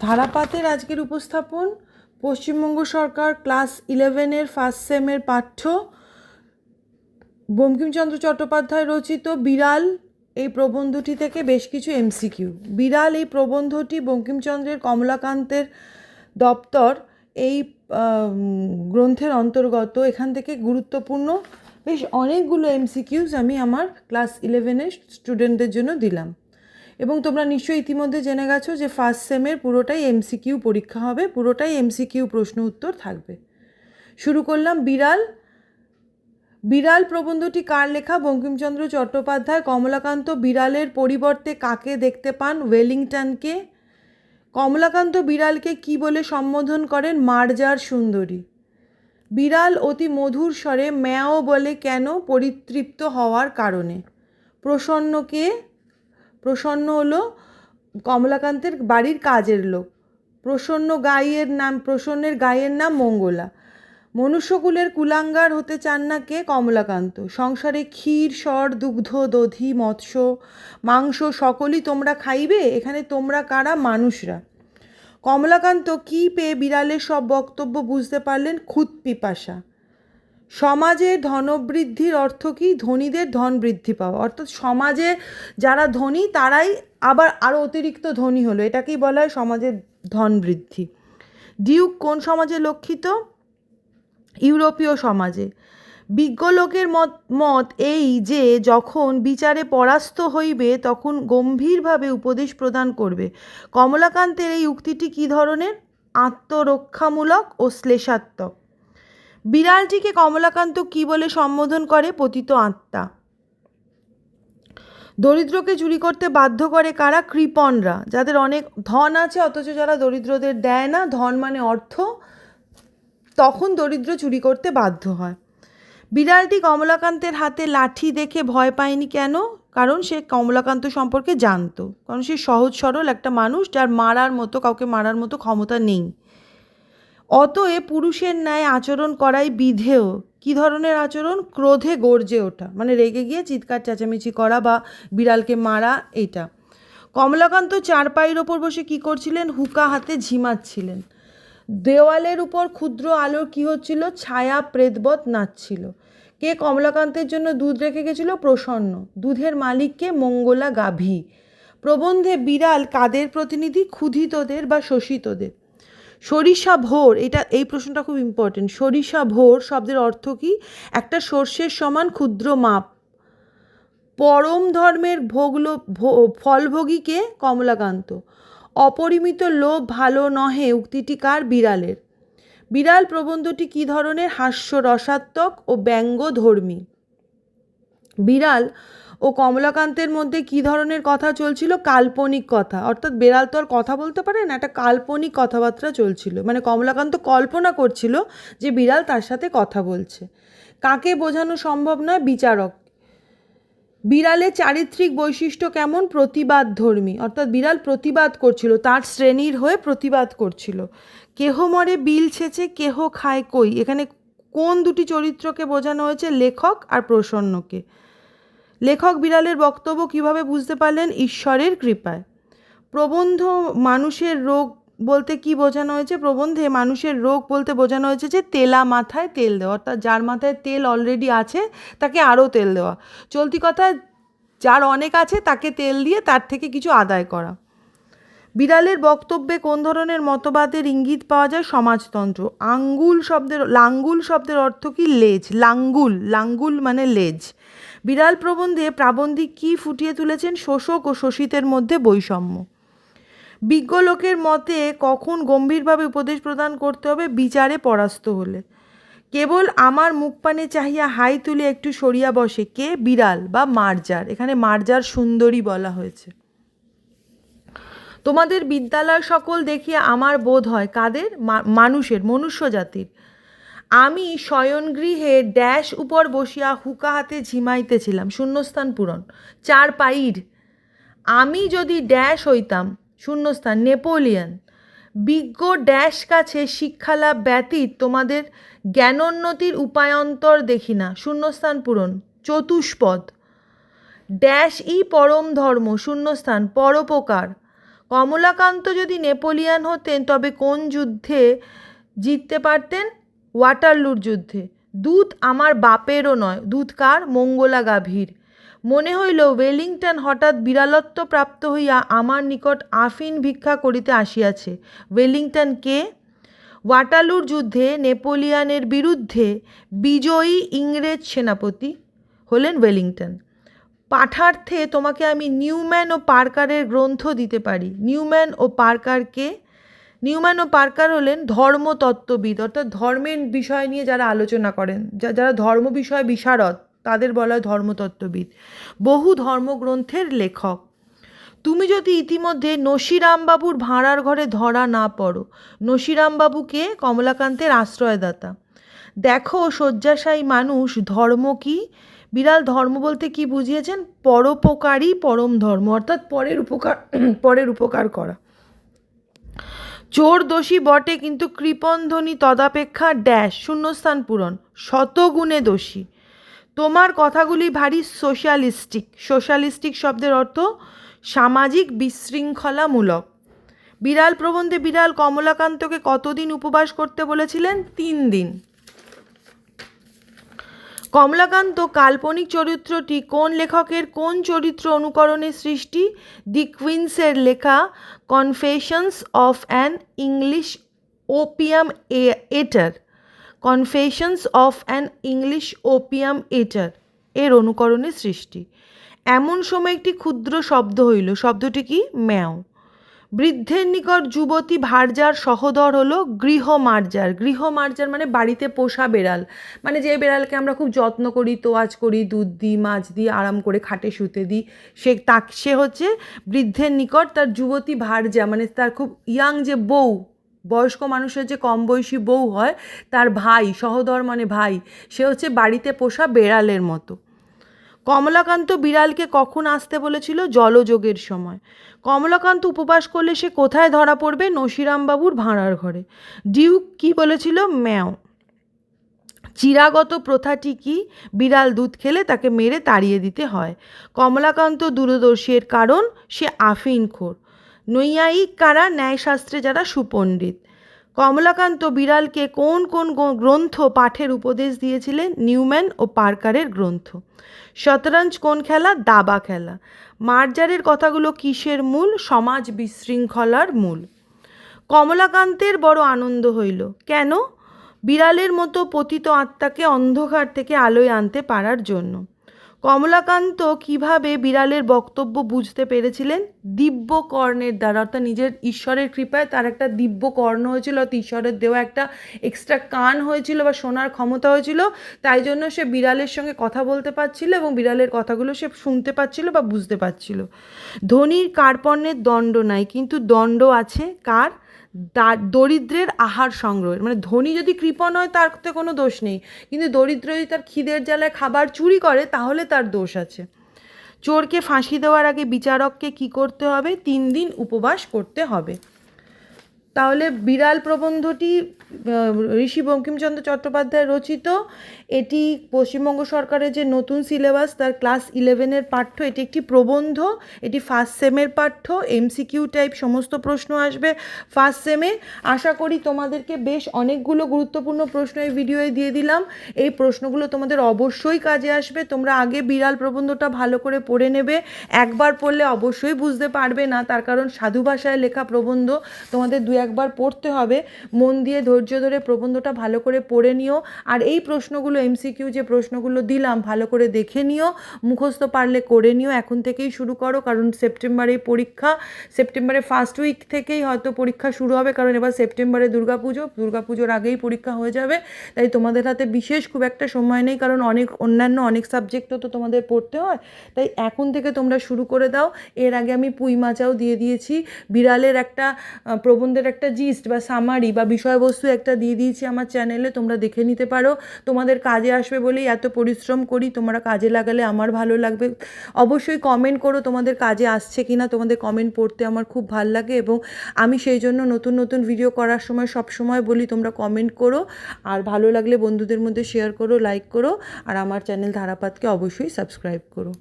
ধারাপাতের আজকের উপস্থাপন, পশ্চিমবঙ্গ সরকার ক্লাস ইলেভেনের ফার্স্ট সেমের পাঠ্য, বঙ্কিমচন্দ্র চট্টোপাধ্যায় রচিত বিড়াল, এই প্রবন্ধটি থেকে বেশ কিছু এমসিকিউ। বিড়াল, এই প্রবন্ধটি বঙ্কিমচন্দ্রের কমলাকান্তের দপ্তর, এই গ্রন্থের অন্তর্গত। এখান থেকে গুরুত্বপূর্ণ বেশ অনেকগুলো এমসিকিউস আমি আমার ক্লাস ইলেভেনের স্টুডেন্টদের জন্য দিলাম। এবং তোমরা নিশ্চয়ই ইতিমধ্যে জেনে গেছো যে ফার্স্ট সেমের পুরোটাই এমসিকিউ পরীক্ষা হবে, পুরোটাই এমসিকিউ প্রশ্ন উত্তর থাকবে। শুরু করলাম বিড়াল। বিড়াল প্রবন্ধটি কার লেখা? বঙ্কিমচন্দ্র চট্টোপাধ্যায়, কমলাকান্ত বিড়ালের পরিবর্তে কাকে দেখতে পান? ওয়েলিংটনকে। কমলাকান্ত বিড়ালকে কি বলে সম্বোধন করেন? মার্জার সুন্দরী। বিড়াল অতি মধুর স্বরে ম্যাও বলে কেন? পরিতৃপ্ত হওয়ার কারণে। প্রসন্নকে প্রসন্ন হলো কমলাকান্তের বাড়ির কাজের লোক। প্রসন্ন গাইয়ের নাম, প্রসন্নের গায়ের নাম মঙ্গলা। মনুষ্যকুলের কুলাঙ্গার হতে চান না কে কমলাকান্ত। সংসারে ক্ষীর, স্বর, দুগ্ধ, দধি, মৎস্য, মাংস সকলই তোমরা খাইবে, এখানে তোমরা কারা? মানুষরা। কমলাকান্ত কি পেয়ে বিড়ালের সব বক্তব্য বুঝতে পারলেন? খুদ পিপাসা। সমাজের ধনবৃদ্ধির অর্থ কি? ধনীদের ধন বৃদ্ধি পাওয়া। অর্থাৎ সমাজে যারা ধনী, তারাই আবার আরও অতিরিক্ত ধনী হলো। এটাকেই বলা হয় সমাজের ধন বৃদ্ধি। ডিউক কোন সমাজে লক্ষিত? ইউরোপীয় সমাজে। বিজ্ঞ লোকের মত মত এই যে যখন বিচারে পরাস্ত হইবে, তখন গম্ভীরভাবে উপদেশ প্রদান করবে। কমলাকান্তের এই উক্তিটি কী ধরনের? আত্মরক্ষামূলক ও শ্লেষাত্মক। বিড়ালটিকে কমলাকান্ত কি বলে সম্বোধন করে পতিত আত্মা? দরিদ্রকে চুরি করতে বাধ্য করে কারা? কৃপণরা, যাদের অনেক ধন আছে, অথচ যারা দরিদ্রদের দেয় না, ধন মানে অর্থ। তখন দরিদ্র চুরি করতে বাধ্য হয়। বিড়ালটি কমলাকান্তের হাতে লাঠি দেখে ভয় পায়নি কেন? কারণ সে কমলাকান্ত সম্পর্কে জানতো। কারণ সে সহজ সরল একটা মানুষ, যার মারার মতো, কাউকে মারার মতো ক্ষমতা নেই। অতএব পুরুষের ন্যায় আচরণ করাই বিধেয়। কী ধরনের আচরণ? ক্রোধে গর্জে ওঠা। মানে রেগে গিয়ে চিৎকার, চেঁচামেচি করা বা বিড়ালকে মারা এটা কমলাকান্ত চারপাইয়ের ওপর বসে কী করছিলেন? হুকা হাতে ঝিমাচ্ছিলেন। দেওয়ালের উপর ক্ষুদ্র আলোর কী হচ্ছিল? ছায়া, প্রেতবৎ নাচছিল। কে কমলাকান্তের জন্য দুধ রেখে গেছিল? প্রসন্ন। দুধের মালিককে মঙ্গলা গাভী প্রবন্ধে বিড়াল কাদের প্রতিনিধি? ক্ষুধিতদের বা শোষিতদের। সরিষা ভোর, এটা, এই প্রশ্নটা খুব ইম্পর্টেন্ট সরিষা ভোর শব্দের অর্থ কি? একটা সর্ষের সমান ক্ষুদ্র মাপ। পরম ধর্মের ভোগলো ফলভোগীকে কমলাকান্ত। অপরিমিত লোভ ভালো নহে, উক্তিটি কার? বিড়ালের। বিড়াল প্রবন্ধটি কী ধরনের? হাস্য রসাত্মক ও ব্যঙ্গধর্মী। বিড়াল ও কমলাকান্তের মধ্যে কী ধরনের কথা চলছিল? কাল্পনিক কথা। অর্থাৎ বেড়াল তো আর কথা বলতে পারে না, একটা কাল্পনিক কথাবার্তা চলছিল। মানে কমলাকান্ত কল্পনা করছিল যে বিড়াল তার সাথে কথা বলছে। কাকে বোঝানো সম্ভব নয়? বিচারক। বিড়ালের চারিত্রিক বৈশিষ্ট্য কেমন? প্রতিবাদ ধর্মী অর্থাৎ বিড়াল প্রতিবাদ করছিল, তার শ্রেণির হয়ে প্রতিবাদ করছিল। কেহ মরে বিল ছেচে, কেহ খায় কই? এখানে কোন দুটি চরিত্রকে বোঝানো হয়েছে? লেখক আর প্রসন্নকে। লেখক বিড়ালের বক্তব্য কীভাবে বুঝতে পারলেন ঈশ্বরের কৃপায়। প্রবন্ধ মানুষের রোগ বলতে কি বোঝানো হয়েছে? প্রবন্ধে মানুষের রোগ বলতে বোঝানো হয়েছে যে তেলা মাথায় তেল দেওয়া, অর্থাৎ যার মাথায় তেল অলরেডি আছে, তাকে আরও তেল দেওয়া। চলতি কথা, যার অনেক আছে, তাকে তেল দিয়ে তার থেকে কিছু আদায় করা। বিড়ালের বক্তব্যে কোন ধরনের মতবাদের ইঙ্গিত পাওয়া যায়? সমাজতন্ত্র। আঙ্গুল শব্দের, লাঙ্গুল শব্দের অর্থ কি? লেজ। লাঙ্গুল। লাঙ্গুল মানে লেজ। বিড়াল প্রবন্ধে প্রাবন্ধিক কি ফুটিয়ে তুলেছেন শোষক ও শোষিতের মধ্যে বৈষম্য? বিজ্ঞ লোকের মতে কখন গম্ভীরভাবে উপদেশ প্রদান করতে হবে বিচারে পরাস্ত হলে। কেবল আমার মুখ পানে চাহিয়া হাই তুলে একটু সরিয়া বসে কে? বিড়াল বা মার্জার। এখানে মার্জার সুন্দরী বলা হয়েছে। তোমাদের বিদ্যালয় সকল দেখিয়া আমার বোধ হয় কাদের? মানুষের, মনুষ্য জাতির। আমি শয়নগৃহে ড্যাশ উপর বসিয়া হুকা হাতে ঝিমাইতেছিলাম, শূন্যস্থান পূরণ। চার পাইর। আমি যদি ড্যাশ হইতাম, শূন্যস্থান নেপোলিয়ন। বিজ্ঞ ড্যাশ কাছে শিক্ষালাভ ব্যতীত তোমাদের জ্ঞানোন্নতির উপায়ন্তর দেখি না, শূন্যস্থান পূরণ, চতুষ্পদ। ড্যাশ ই পরম ধর্ম, শূন্যস্থান পরোপকার। কমলাকান্ত যদি নেপোলিয়ান হতেন, তবে কোন যুদ্ধে জিততে পারতেন? ওয়াটারলুর যুদ্ধে। দূত আমার বাপেরও নয় দূত কার মঙ্গলা গাভীর মনে হইল ওয়েলিংটন হঠাৎ বিড়ালত্ব প্রাপ্ত হইয়া আমার নিকট আফিন ভিক্ষা করিতে আসিয়াছে। ওয়েলিংটন কে? ওয়াটারলুর যুদ্ধে নেপোলিয়ানের বিরুদ্ধে বিজয়ী ইংরেজ সেনাপতি হলেন ওয়েলিংটন। পাঠার্থে তোমাকে আমি নিউম্যান ও পার্কারের গ্রন্থ দিতে পারি। নিউম্যান ও পার্কারকে নিউম্যান ও পার্কার হলেন ধর্মতত্ত্ববিদ, অর্থাৎ ধর্মের বিষয় নিয়ে যারা আলোচনা করেন, যা- যারা ধর্ম বিষয় বিশারদ, তাদের বলা হয় ধর্মতত্ত্ববিদ। বহু ধর্মগ্রন্থের লেখক। তুমি যদি ইতিমধ্যে নসিরামবাবুর ভাঁড়ার ঘরে ধরা না পড়ো, নসিরামবাবুকে কমলাকান্তের আশ্রয়দাতা। দেখো শয্যাশায়ী মানুষ, ধর্ম কি? বিড়াল ধর্ম বলতে কি বুঝিয়েছেন? পরোপকারী পরম ধর্ম, অর্থাৎ পরের উপকার পরের উপকার করা। চোর দোষী বটে কিন্তু কৃপনধ্বনি তদাপেক্ষা ড্যাশ, শূন্যস্থান পূরণ, শতগুণে দোষী। তোমার কথাগুলি ভারী সোশ্যালিস্টিক। সোশ্যালিস্টিক শব্দের অর্থ সামাজিক বিশৃঙ্খলামূলক। বিড়াল প্রবন্ধে বিড়াল কমলাকান্তকে কতদিন উপবাস করতে বলেছিলেন? তিন দিন। কমলাকান্ত কাল্পনিক চরিত্রটি কোন লেখকের কোন চরিত্র অনুকরণে সৃষ্টি? দি কুইন্সের লেখা Confessions of an English Opium এটার। Confessions of an English Opium এটার, এর অনুকরণে সৃষ্টি। এমন সময় একটি ক্ষুদ্র শব্দ হইল, শব্দটি কি? ম্যাও। বৃদ্ধের নিকট যুবতী ভার্যার সহদর হলো গৃহমার্জার গৃহমার্জার মানে বাড়িতে পোষা বেড়াল। মানে যে বেড়ালকে আমরা খুব যত্ন করি, তোয়াজ করি, দুধ দিই, মাছ দিই, আরাম করে খাটে শুতে দিই, সে তা সে হচ্ছে বৃদ্ধের নিকট তার যুবতী ভার্যা। মানে তার খুব ইয়াং যে বউ, বয়স্ক মানুষের যে কম বয়সী বউ হয়, তার ভাই, সহদর মানে ভাই, সে হচ্ছে বাড়িতে পোষা বেড়ালের মতো। কমলাকান্ত বিড়ালকে কখন আসতে বলেছিল জলযোগের সময়। কমলাকান্ত উপবাস করলে সে কোথায় ধরা পড়বে? নসিরামবাবুর ভাঁড়ার ঘরে। ডিউক কি বলেছিল? ম্যাও। চিরাগত প্রথাটি কি? বিড়াল দুধ খেলে তাকে মেরে তাড়িয়ে দিতে হয়। কমলাকান্ত দূরদর্শীর কারণ, সে আফিনখোর। নৈয়ায়িক কারা, ন্যায়শাস্ত্রে যারা সুপণ্ডিত। কমলাকান্ত বিড়ালকে কোন কোন গ্রন্থ পাঠের উপদেশ দিয়েছিলেন? নিউম্যান ও পার্কারের গ্রন্থ। শতরঞ্জ কোন খেলা? দাবা খেলা। মার্জারের কথাগুলো কিসের মূল? সমাজ বিশৃঙ্খলার মূল। কমলাকান্তের বড় আনন্দ হইল। কেন? বিড়ালের মতো পতিত আত্মাকে অন্ধকার থেকে আলোয় আনতে পারার জন্য। কমলাকান্ত কীভাবে বিড়ালের বক্তব্য বুঝতে পেরেছিলেন? দিব্য কর্ণের দ্বারা, অর্থাৎ নিজের ঈশ্বরের কৃপায় তার একটা দিব্য কর্ণ হয়েছিল, অর্থাৎ ঈশ্বরের দেওয়া একটা এক্সট্রা কান হয়েছিল বা শোনার ক্ষমতা হয়েছিল, তাই জন্য সে বিড়ালের সঙ্গে কথা বলতে পারছিল এবং বিড়ালের কথাগুলো সে শুনতে পাচ্ছিল বা বুঝতে পারছিল। ধনীর কার্পণ্যের দণ্ড নাই, কিন্তু দণ্ড আছে কার? দরিদ্রের আহার সংগ্রহের মানে ধনী যদি কৃপণ হয় তার তো কোনো দোষ নেই। কিন্তু দরিদ্র যদি তার খিদের জ্বালায় খাবার চুরি করে, তাহলে তার দোষ আছে। চোরকে ফাঁসি দেওয়ার আগে বিচারককে কি করতে হবে? তিন দিন উপবাস করতে হবে। তাহলে বিড়াল প্রবন্ধটি ঋষি বঙ্কিমচন্দ্র চট্টোপাধ্যায় রচিত। এটি পশ্চিমবঙ্গ সরকারের যে নতুন সিলেবাস, তার ক্লাস ইলেভেনের পাঠ্য, এটি একটি প্রবন্ধ। এটি ফার্স্ট সেমের পাঠ্য এমসিকিউ টাইপ সমস্ত প্রশ্ন আসবে ফার্স্ট সেমে আশা করি তোমাদেরকে বেশ অনেকগুলো গুরুত্বপূর্ণ প্রশ্ন এই ভিডিওয়ে দিয়ে দিলাম। এই প্রশ্নগুলো তোমাদের অবশ্যই কাজে আসবে। তোমরা আগে বিড়াল প্রবন্ধটা ভালো করে পড়ে নেবে। একবার পড়লে অবশ্যই বুঝতে পারবে না, তার কারণ সাধু ভাষায় লেখা প্রবন্ধ তোমাদের দু একবার পড়তে হবে। মন দিয়ে ধৈর্য ধরে প্রবন্ধটা ভালো করে পড়ে নিও। আর এই প্রশ্নগুলো এমসিকিউ যে প্রশ্নগুলো দিলাম, ভালো করে দেখে নিও। মুখস্থ পারলে করে নিও। এখন থেকেই শুরু করো, কারণ সেপ্টেম্বরে পরীক্ষা। সেপ্টেম্বরে ফার্স্ট উইক থেকেই হয়তো পরীক্ষা শুরু হবে, কারণ এবার সেপ্টেম্বরে দুর্গাপুজো। দুর্গাপুজোর আগেই পরীক্ষা হয়ে যাবে। তাই তোমাদের হাতে বিশেষ খুব একটা সময় নেই, কারণ অনেক অন্যান্য অনেক সাবজেক্টও তো তোমাদের পড়তে হয়। তাই এখন থেকে তোমরা শুরু করে দাও। এর আগে আমি পুঁই মাচাও দিয়ে দিয়েছি। বিড়ালের একটা প্রবন্ধের একটা জিস্ট বা সামারি বা বিষয়বস্তু একটা দিয়ে দিয়েছি আমার চ্যানেলে তোমরা দেখে নিতে পারো। তোমাদের কাজে আসবে বলেই এত পরিশ্রম করি, তোমরা কাজে লাগালে আমার ভালো লাগবে। অবশ্যই কমেন্ট করো তোমাদের কাজে আসছে কি না তোমাদের কমেন্ট পড়তে আমার খুব ভালো লাগে এবং আমি সেই জন্য নতুন নতুন ভিডিও করার সময় সব সময় বলি, তোমরা কমেন্ট করো। আর ভালো লাগলে বন্ধুদের মধ্যে শেয়ার করো লাইক করো। আর আমার চ্যানেল ধারাপাতকে অবশ্যই সাবস্ক্রাইব করো।